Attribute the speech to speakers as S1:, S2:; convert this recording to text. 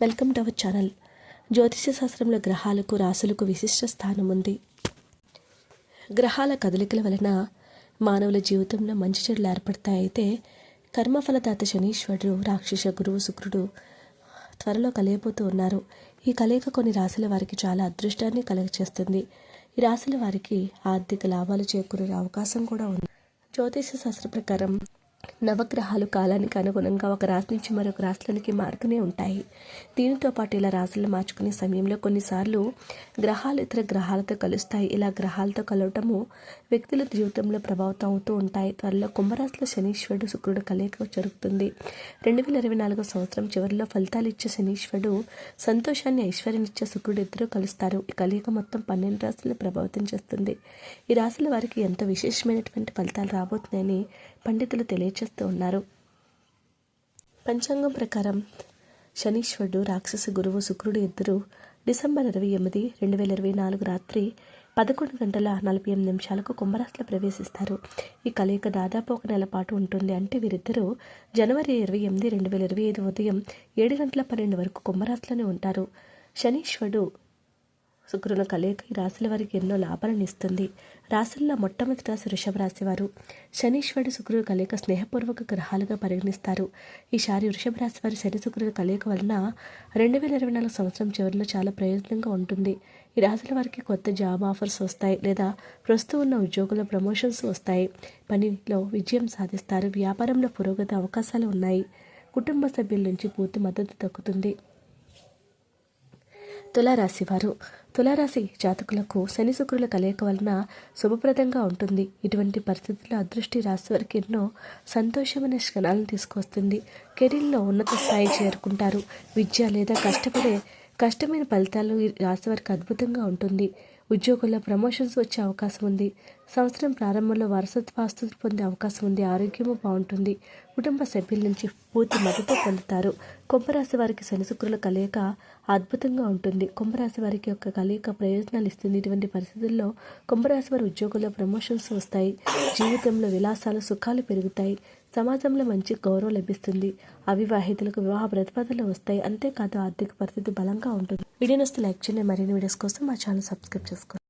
S1: Welcome to our channel. జ్యోతిష శాస్త్రంలో గ్రహాలకు రాసులకు విశిష్ట స్థానం ఉంది. గ్రహాల కదలికల వలన మానవుల జీవితంలో మంచి చెడులు ఏర్పడతాయి అయితే కర్మఫలదాత శనీశ్వరుడు రాక్షస గురువు శుక్రుడు త్వరలో కలియబోతూ ఉన్నారు. ఈ కలయిక కొన్ని రాశుల వారికి చాలా అదృష్టాన్ని కలగచేస్తుంది ఈ రాశుల వారికి ఆర్థిక లాభాలు చేకూరే అవకాశం కూడా ఉంది. జ్యోతిష శాస్త్ర ప్రకారం నవగ్రహాలు కాలానికి అనుగుణంగా ఒక రాశి నుంచి మరొక రాశులకి మారుతూనే ఉంటాయి. దీనితో పాటు ఇలా రాశులు మార్చుకునే సమయంలో కొన్నిసార్లు గ్రహాలు ఇతర గ్రహాలతో కలుస్తాయి. ఇలా గ్రహాలతో కలవటము వ్యక్తుల జీవితంలో ప్రభావితం అవుతూ ఉంటాయి. త్వరలో కుంభరాశిలో శనీశ్వరుడు శుక్రుడు కలయిక జరుగుతుంది. రెండు వేల ఇరవై నాలుగో సంవత్సరం చివరిలో ఫలితాలు ఇచ్చే శనీశ్వరుడు సంతోషాన్ని ఐశ్వర్యనిచ్చే శుక్రుడు ఇద్దరు కలుస్తారు. ఈ కలియిక మొత్తం పన్నెండు రాశులను ప్రభావితం చేస్తుంది. ఈ రాశుల వారికి ఎంతో విశేషమైనటువంటి ఫలితాలు రాబోతున్నాయని పండితులు తెలియచేస్తూ ఉన్నారు. పంచాంగం ప్రకారం శనీశ్వరుడు రాక్షస గురువు శుక్రుడు ఇద్దరు డిసెంబర్ ఇరవై ఎనిమిది రెండు వేల ఇరవై నాలుగు రాత్రి పదకొండు గంటల నలభై ఎనిమిది నిమిషాలకు కుంభరాశిలో ప్రవేశిస్తారు. ఈ కలయిక దాదాపు ఒక నెల పాటు ఉంటుంది. అంటే వీరిద్దరూ జనవరి ఇరవై ఎనిమిది రెండు వేల ఇరవై ఐదు ఉదయం ఏడు గంటల పన్నెండు వరకు కుంభరాశిలోనే ఉంటారు. శనీశ్వరుడు శుక్రుల కలయిక ఈ రాశుల వారికి ఎన్నో లాభాలను ఇస్తుంది రాశుల్లో మొట్టమొదటి రాశి వృషభ రాశి వారు. శనీశ్వరుడు శుక్రుడు కలయిక స్నేహపూర్వక గ్రహాలుగా పరిగణిస్తారు. ఈసారి వృషభ రాశి వారి శని శుక్రుల కలయిక వలన రెండు వేల ఇరవై నాలుగు సంవత్సరం చివరిలో చాలా ప్రయోజనంగా ఉంటుంది. ఈ రాశుల వారికి కొత్త జాబ్ ఆఫర్స్ వస్తాయి లేదా ప్రస్తుతం ఉన్న ఉద్యోగుల ప్రమోషన్స్ వస్తాయి. పనిలో విజయం సాధిస్తారు. వ్యాపారంలో పురోగతి అవకాశాలు ఉన్నాయి. కుటుంబ సభ్యుల నుంచి పూర్తి మద్దతు దక్కుతుంది. తులారాశివారు తులారాశి జాతకులకు శని శుక్రుల కలయిక వలన శుభప్రదంగా ఉంటుంది. ఇటువంటి పరిస్థితుల్లో అదృష్టి రాశి వారికి ఎన్నో సంతోషమైన క్షణాలను తీసుకొస్తుంది. కెరీర్లో ఉన్నత స్థాయి చేరుకుంటారు. విద్య లేదా కష్టపడే కష్టమైన ఫలితాలు ఈ రాశి వారికి అద్భుతంగా ఉంటుంది. ఉద్యోగుల్లో ప్రమోషన్స్ వచ్చే అవకాశం ఉంది. సంవత్సరం ప్రారంభంలో వారసత్వ ఆస్తులు పొందే అవకాశం ఉంది. ఆరోగ్యము బాగుంటుంది. కుటుంబ సభ్యుల నుంచి పూర్తి మద్దతు పొందుతారు. కుంభరాశి వారికి శనిశుక్రుల కలయిక అద్భుతంగా ఉంటుంది. కుంభరాశి వారికి యొక్క కలయిక ప్రయోజనాలు ఇస్తుంది. ఇటువంటి పరిస్థితుల్లో కుంభరాశి వారి ఉద్యోగుల్లో ప్రమోషన్స్ వస్తాయి. జీవితంలో విలాసాలు సుఖాలు పెరుగుతాయి. సమాజంలో మంచి గౌరవం లభిస్తుంది. అవివాహితులకు వివాహ ప్రతిపాదనలు వస్తాయి. అంతేకాదు ఆర్థిక పరిస్థితి బలంగా ఉంటుంది. వీడియో వస్తే లైక్ చేయండి. మరిన్ని వీడియోస్ కోసం మా ఛానల్ సబ్స్క్రైబ్ చేసుకోండి.